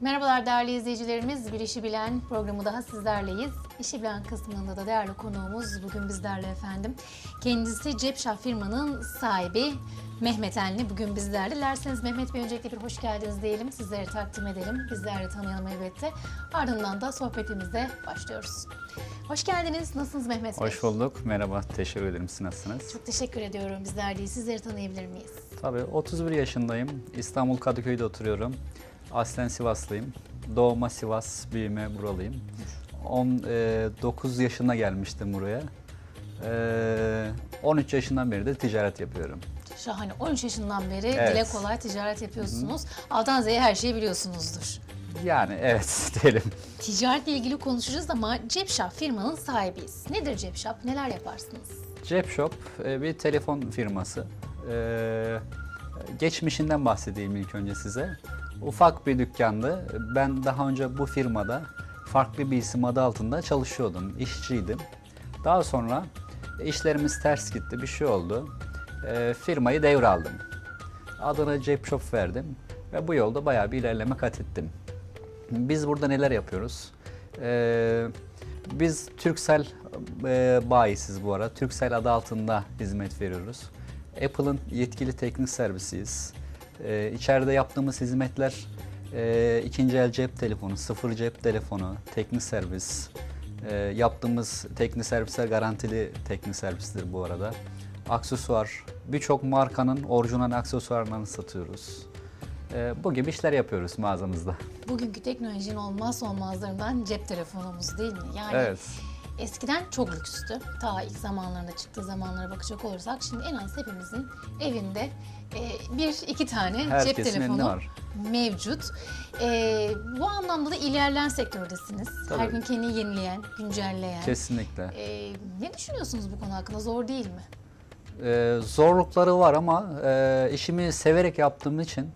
Merhabalar değerli izleyicilerimiz. Bir işi bilen programı daha sizlerleyiz. İşi bilen kısmında da değerli konuğumuz bugün bizlerle efendim. Kendisi Cepşah firmanın sahibi Mehmet Enli bugün bizlerle. Dilerseniz Mehmet Bey öncelikle bir hoş geldiniz diyelim. Sizleri takdim edelim. Bizler de tanıyalım elbette. Ardından da sohbetimize başlıyoruz. Hoş geldiniz. Nasılsınız Mehmet Bey? Hoş bulduk. Merhaba. Teşekkür ederim. Siz nasılsınız? Çok teşekkür ediyorum bizler değil. Sizleri tanıyabilir miyiz? Tabii 31 yaşındayım. İstanbul Kadıköy'de oturuyorum. Aslen Sivaslıyım. Doğma Sivas, büyüme buralıyım. 19 yaşına gelmiştim buraya. Ee, 13 yaşından beri de ticaret yapıyorum. Şahane. 13 yaşından beri Evet. dile kolay ticaret yapıyorsunuz. Altan Z'ye her şeyi biliyorsunuzdur. Yani evet diyelim. Ticaretle ilgili konuşacağız ama Cepşap firmanın sahibiyiz. Nedir Cepşap? Neler yaparsınız? Cep Shop e, bir telefon firması. Ee, geçmişinden bahsedeyim ilk önce size. Ufak bir dükkandı. Ben daha önce bu firmada farklı bir isim adı altında çalışıyordum, işçiydim. Daha sonra işlerimiz ters gitti, bir şey oldu. Ee, firmayı devraldım. Adına Cep Shop verdim ve bu yolda bayağı bir ilerleme kat ettim. Biz burada neler yapıyoruz? Ee, biz Turkcell e, bayisiz bu ara. Turkcell adı altında hizmet veriyoruz. Apple'ın yetkili teknik servisiyiz. Ee, içeride yaptığımız hizmetler e, ikinci el cep telefonu, sıfır cep telefonu, teknik servis. E, yaptığımız teknik servisler garantili teknik servistir bu arada. Aksesuar, birçok markanın orijinal aksesuarlarını satıyoruz. E, bu gibi işler yapıyoruz mağazamızda. Bugünkü teknolojinin olmazsa olmazlarından cep telefonumuz değil mi? Yani Evet. Eskiden çok lükstü. Ta ilk zamanlarında çıktığı zamanlara bakacak olursak şimdi en az hepimizin evinde e, bir iki tane cep Herkesin telefonu elinde var. mevcut. E, bu anlamda da ilerleyen sektördesiniz. Her Tabii. gün kendini yenileyen, güncelleyen. Kesinlikle. E, ne düşünüyorsunuz bu konu hakkında? Zor değil mi? Ee, zorlukları var ama e, işimi severek yaptığım için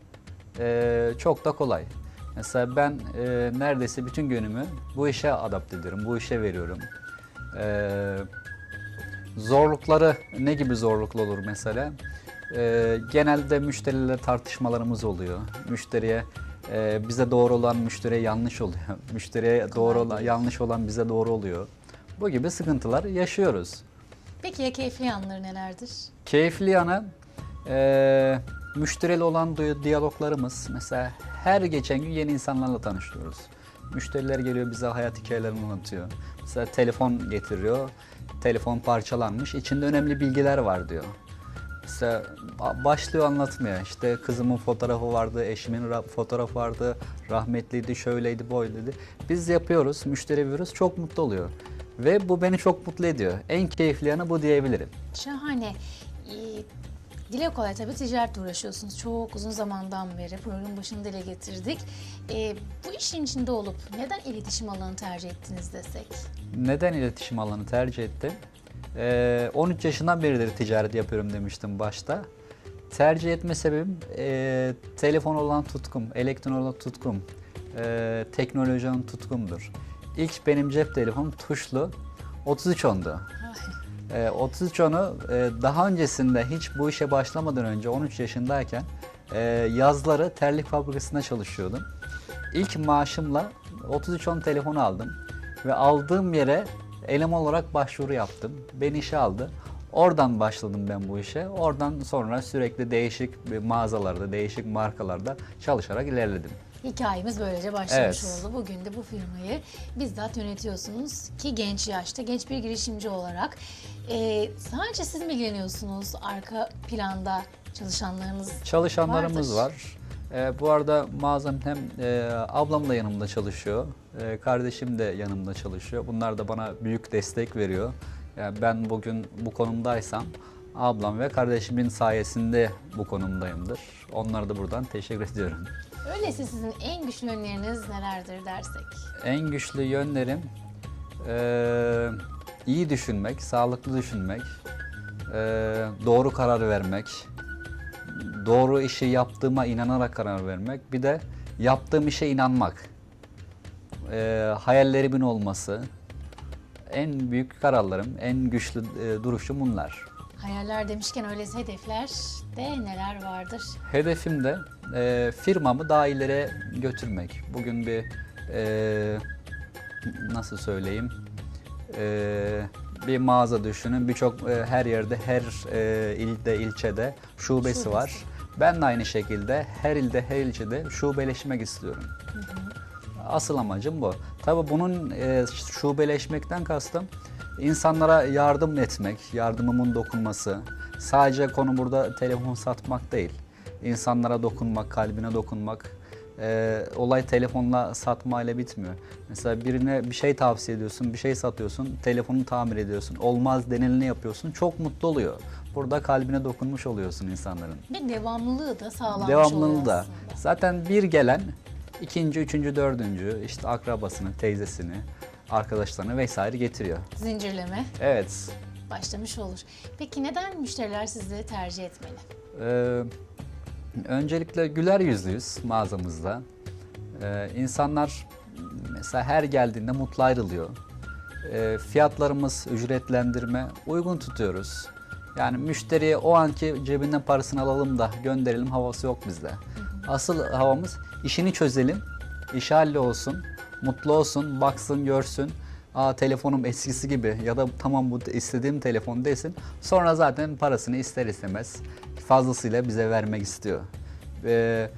e, çok da kolay. Mesela ben e, neredeyse bütün günümü bu işe adapte ediyorum, bu işe veriyorum. Ee, zorlukları ne gibi zorluklu olur mesela? Ee, genelde müşterilerle tartışmalarımız oluyor. Müşteriye e, bize doğru olan müşteriye yanlış oluyor. Müşteriye doğru olan, yanlış olan bize doğru oluyor. Bu gibi sıkıntılar yaşıyoruz. Peki ya keyifli yanları nelerdir? Keyifli yanı e, müşteriyle olan di- diyaloglarımız. Mesela her geçen gün yeni insanlarla tanışıyoruz. Müşteriler geliyor bize hayat hikayelerini anlatıyor. Mesela telefon getiriyor. Telefon parçalanmış. içinde önemli bilgiler var diyor. Mesela ba- başlıyor anlatmaya. İşte kızımın fotoğrafı vardı, eşimin ra- fotoğrafı vardı, rahmetliydi, şöyleydi, böyleydi. Biz yapıyoruz, müşteri veriyoruz, çok mutlu oluyor. Ve bu beni çok mutlu ediyor. En keyifli yanı bu diyebilirim. Şahane. Dile kolay tabii ticaretle uğraşıyorsunuz. Çok uzun zamandan beri programın başında dile getirdik. Ee, bu işin içinde olup neden iletişim alanı tercih ettiniz desek? Neden iletişim alanı tercih ettim? Ee, 13 yaşından beridir ticaret yapıyorum demiştim başta. Tercih etme sebebim e, telefon olan tutkum, elektron olan tutkum, e, teknoloji olan tutkumdur. İlk benim cep telefonum tuşlu 3310'du. E, 3310'u e, daha öncesinde hiç bu işe başlamadan önce 13 yaşındayken e, yazları terlik fabrikasında çalışıyordum. İlk maaşımla 3310 telefonu aldım ve aldığım yere eleman olarak başvuru yaptım. Beni işe aldı. Oradan başladım ben bu işe. Oradan sonra sürekli değişik mağazalarda, değişik markalarda çalışarak ilerledim. Hikayemiz böylece başlamış Evet. oldu. Bugün de bu firmayı bizzat yönetiyorsunuz ki genç yaşta, genç bir girişimci olarak. Ee, sadece siz mi ilgileniyorsunuz? Arka planda çalışanlarınız Çalışanlarımız vardır. var. Ee, bu arada mağazam hem e, ablam da yanımda çalışıyor, e, kardeşim de yanımda çalışıyor. Bunlar da bana büyük destek veriyor. Yani ben bugün bu konumdaysam ablam ve kardeşimin sayesinde bu konumdayımdır. Onlara da buradan teşekkür ediyorum. Öyleyse sizin en güçlü yönleriniz nelerdir dersek? En güçlü yönlerim e, iyi düşünmek, sağlıklı düşünmek, e, doğru karar vermek, doğru işi yaptığıma inanarak karar vermek, bir de yaptığım işe inanmak, e, hayallerimin olması, en büyük kararlarım, en güçlü e, duruşum bunlar. Hayaller demişken öyleyse hedefler de neler vardır? Hedefim de e, firmamı daha ileriye götürmek. Bugün bir e, nasıl söyleyeyim e, bir mağaza düşünün. Birçok e, her yerde, her e, ilde, ilçede şubesi, Şubesi. var. Ben de aynı şekilde her ilde, her ilçede şubeleşmek istiyorum. Asıl amacım bu. Tabii bunun e, şubeleşmekten kastım insanlara yardım etmek, yardımımın dokunması. Sadece konu burada telefon satmak değil. İnsanlara dokunmak, kalbine dokunmak. E, olay telefonla satmayla bitmiyor. Mesela birine bir şey tavsiye ediyorsun, bir şey satıyorsun, telefonu tamir ediyorsun. Olmaz denileni yapıyorsun. Çok mutlu oluyor. Burada kalbine dokunmuş oluyorsun insanların. Bir devamlılığı da sağlanmış Devamlılığı oluyor da. aslında. Zaten bir gelen ikinci, üçüncü, dördüncü işte akrabasını, teyzesini, arkadaşlarını vesaire getiriyor. Zincirleme Evet. başlamış olur. Peki neden müşteriler sizi tercih etmeli? Ee, öncelikle güler yüzlüyüz mağazamızda. Ee, insanlar mesela her geldiğinde mutlu ayrılıyor. Ee, fiyatlarımız ücretlendirme uygun tutuyoruz. Yani müşteriye o anki cebinden parasını alalım da gönderelim havası yok bizde. Asıl havamız işini çözelim, işi halli olsun, mutlu olsun, baksın, görsün. Aa telefonum eskisi gibi ya da tamam bu istediğim telefon desin. Sonra zaten parasını ister istemez fazlasıyla bize vermek istiyor. Ee,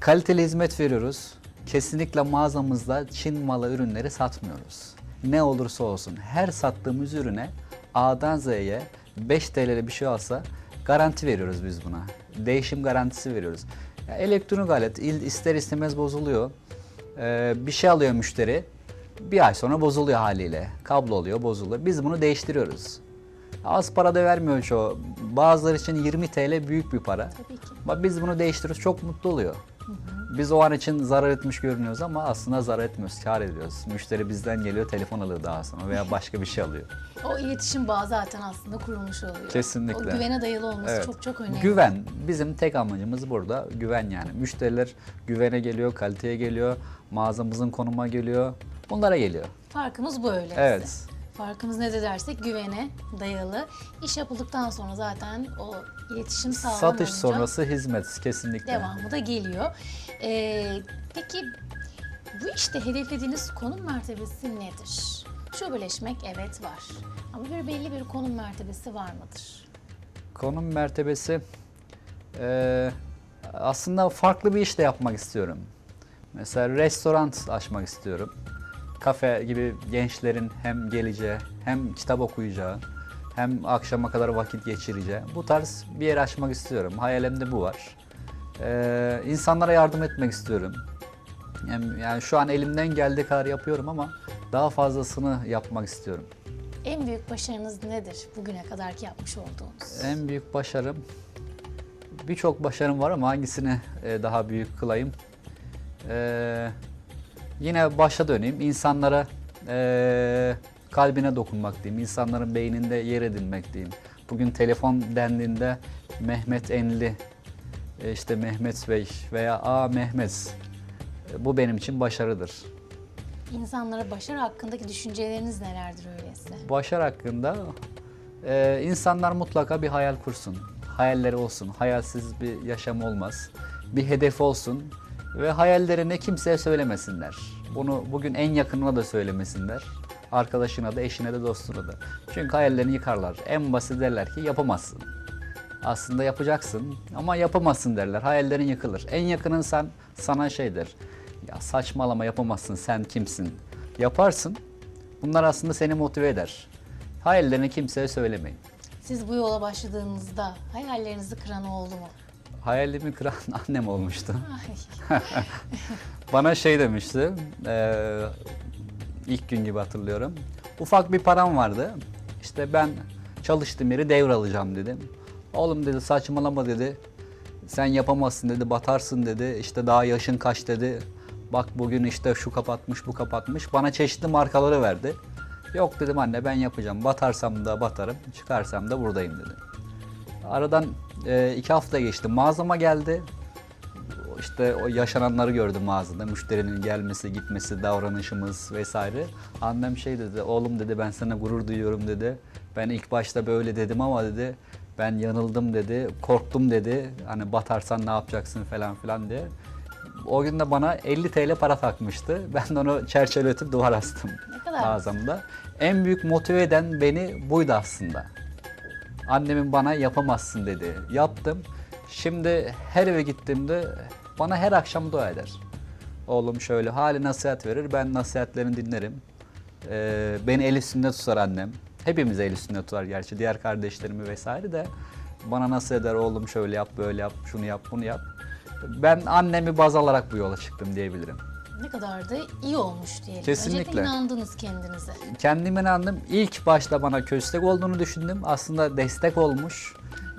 kaliteli hizmet veriyoruz. Kesinlikle mağazamızda Çin malı ürünleri satmıyoruz. Ne olursa olsun her sattığımız ürüne A'dan Z'ye 5 TL'li bir şey alsa garanti veriyoruz biz buna. Değişim garantisi veriyoruz. Ya elektronik alet ister istemez bozuluyor. Ee, bir şey alıyor müşteri. Bir ay sonra bozuluyor haliyle. Kablo oluyor, bozuluyor. Biz bunu değiştiriyoruz. Az para da vermiyor çoğu. Bazıları için 20 TL büyük bir para. Tabii ki. Ama biz bunu değiştiriyoruz. Çok mutlu oluyor. Biz o an için zarar etmiş görünüyoruz ama aslında zarar etmiyoruz, kar ediyoruz. Müşteri bizden geliyor, telefon alıyor daha sonra veya başka bir şey alıyor. O iletişim bağı zaten aslında kurulmuş oluyor. Kesinlikle. O güvene dayalı olması Evet. çok çok önemli. Güven. Bizim tek amacımız burada güven yani. Müşteriler güvene geliyor, kaliteye geliyor, mağazamızın konuma geliyor. Bunlara geliyor. Farkımız bu öyleyse. Evet. Farkımız ne de dersek güvene dayalı. İş yapıldıktan sonra zaten o iletişim sağlam Satış sonrası hizmet kesinlikle. devamı da geliyor. Ee, peki bu işte hedeflediğiniz konum mertebesi nedir? Şubeleşmek evet var. Ama bir belli bir konum mertebesi var mıdır? Konum mertebesi eee, aslında farklı bir iş de yapmak istiyorum. Mesela restoran açmak istiyorum. Kafe gibi gençlerin hem geleceği hem kitap okuyacağı hem akşama kadar vakit geçireceği bu tarz bir yer açmak istiyorum. Hayalimde bu var. Eee insanlara yardım etmek istiyorum. Yani, yani şu an elimden geldiği kadar yapıyorum ama daha fazlasını yapmak istiyorum. En büyük başarınız nedir bugüne kadarki yapmış olduğunuz? En büyük başarım birçok başarım var ama hangisini e, daha büyük kılayım? Ee, yine başa döneyim. İnsanlara e, kalbine dokunmak diyeyim. İnsanların beyninde yer edinmek diyeyim. Bugün telefon dendiğinde Mehmet Enli, e, işte Mehmet Bey veya A Mehmet. Bu benim için başarıdır. İnsanlara başarı hakkındaki düşünceleriniz nelerdir öyleyse? Başarı hakkında e, insanlar mutlaka bir hayal kursun. Hayalleri olsun. Hayalsiz bir yaşam olmaz. Bir hedef olsun ve hayallerini kimseye söylemesinler. Bunu bugün en yakınına da söylemesinler. Arkadaşına da, eşine de, dostuna da. Çünkü hayallerini yıkarlar. En basit derler ki yapamazsın. Aslında yapacaksın ama yapamazsın derler. Hayallerin yıkılır. En yakının sen sana şey der. Ya saçmalama yapamazsın sen kimsin? Yaparsın. Bunlar aslında seni motive eder. Hayallerini kimseye söylemeyin. Siz bu yola başladığınızda hayallerinizi kıran oldu mu? Hayalimi kıran annem olmuştu. Bana şey demişti, eee, ilk gün gibi hatırlıyorum. Ufak bir param vardı. İşte ben çalıştığım yeri devralacağım dedim. Oğlum dedi saçmalama dedi. Sen yapamazsın dedi, batarsın dedi. İşte daha yaşın kaç dedi. Bak bugün işte şu kapatmış, bu kapatmış. Bana çeşitli markaları verdi. Yok dedim anne ben yapacağım. Batarsam da batarım, çıkarsam da buradayım dedi. Aradan eee, iki hafta geçti. Mağazama geldi. İşte o yaşananları gördüm mağazada. Müşterinin gelmesi, gitmesi, davranışımız vesaire. Annem şey dedi, oğlum dedi ben sana gurur duyuyorum dedi. Ben ilk başta böyle dedim ama dedi Ben yanıldım dedi, korktum dedi. Hani batarsan ne yapacaksın falan filan diye. O gün de bana 50 TL para takmıştı. Ben de onu çerçeveletip duvar astım mağazamda. En büyük motive eden beni buydu aslında. Annemin bana yapamazsın dedi. Yaptım. Şimdi her eve gittiğimde bana her akşam dua eder. Oğlum şöyle hali nasihat verir. Ben nasihatlerini dinlerim. Ee, beni el üstünde tutar annem. Hepimiz el üstünde tutar gerçi. Diğer kardeşlerimi vesaire de bana nasıl eder oğlum şöyle yap böyle yap şunu yap bunu yap. Ben annemi baz alarak bu yola çıktım diyebilirim. Ne kadar da iyi olmuş diyelim. Kesinlikle. Öncelikle inandınız kendinize. Kendime inandım. İlk başta bana köstek olduğunu düşündüm. Aslında destek olmuş.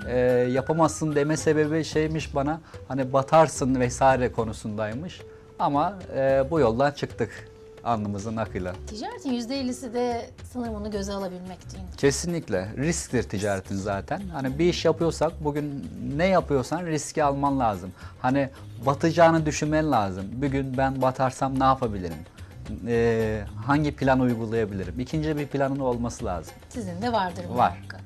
Ee, yapamazsın deme sebebi şeymiş bana hani batarsın vesaire konusundaymış. Ama e, bu yoldan çıktık alnımızın akıyla. Ticaretin %50'si de sanırım onu göze alabilmek değil mi? Kesinlikle risktir ticaretin zaten. Hani bir iş yapıyorsak bugün ne yapıyorsan riski alman lazım. Hani batacağını düşünmen lazım. Bir gün ben batarsam ne yapabilirim? Ee, hangi plan uygulayabilirim? İkinci bir planın olması lazım. Sizin de vardır bu Var. muhakkak.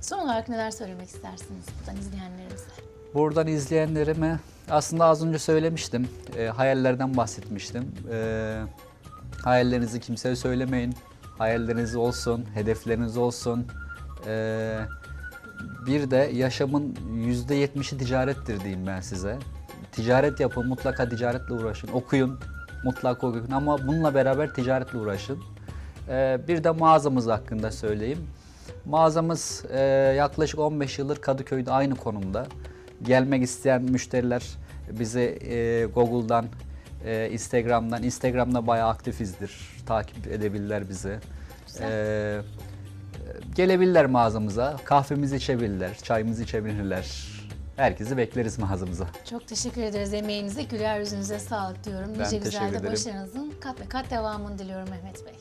Son olarak neler söylemek istersiniz buradan izleyenlerimize? Buradan izleyenlerime aslında az önce söylemiştim. E, hayallerden bahsetmiştim. E, hayallerinizi kimseye söylemeyin. Hayalleriniz olsun, hedefleriniz olsun. E, bir de yaşamın yüzde yetmişi ticarettir diyeyim ben size. Ticaret yapın, mutlaka ticaretle uğraşın. Okuyun, mutlaka okuyun ama bununla beraber ticaretle uğraşın. E, bir de mağazamız hakkında söyleyeyim. Mağazamız e, yaklaşık 15 yıldır Kadıköy'de aynı konumda. Gelmek isteyen müşteriler bizi e, Google'dan, e, Instagram'dan, Instagram'da bayağı aktifizdir. Takip edebilirler bizi. Güzel. E, gelebilirler mağazamıza, kahvemizi içebilirler, çayımızı içebilirler. Herkesi bekleriz mağazamıza. Çok teşekkür ederiz emeğinize, güler yüzünüze sağlık diyorum. Ben Nice güzel de başarınızın kat ve kat devamını diliyorum Mehmet Bey.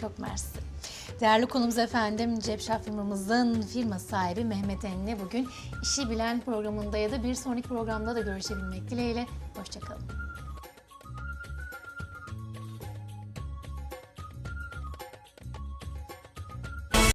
Çok mersi. Değerli konumuz efendim Cepşah firmamızın firma sahibi Mehmet Enli bugün işi bilen programında ya da bir sonraki programda da görüşebilmek dileğiyle. Hoşçakalın.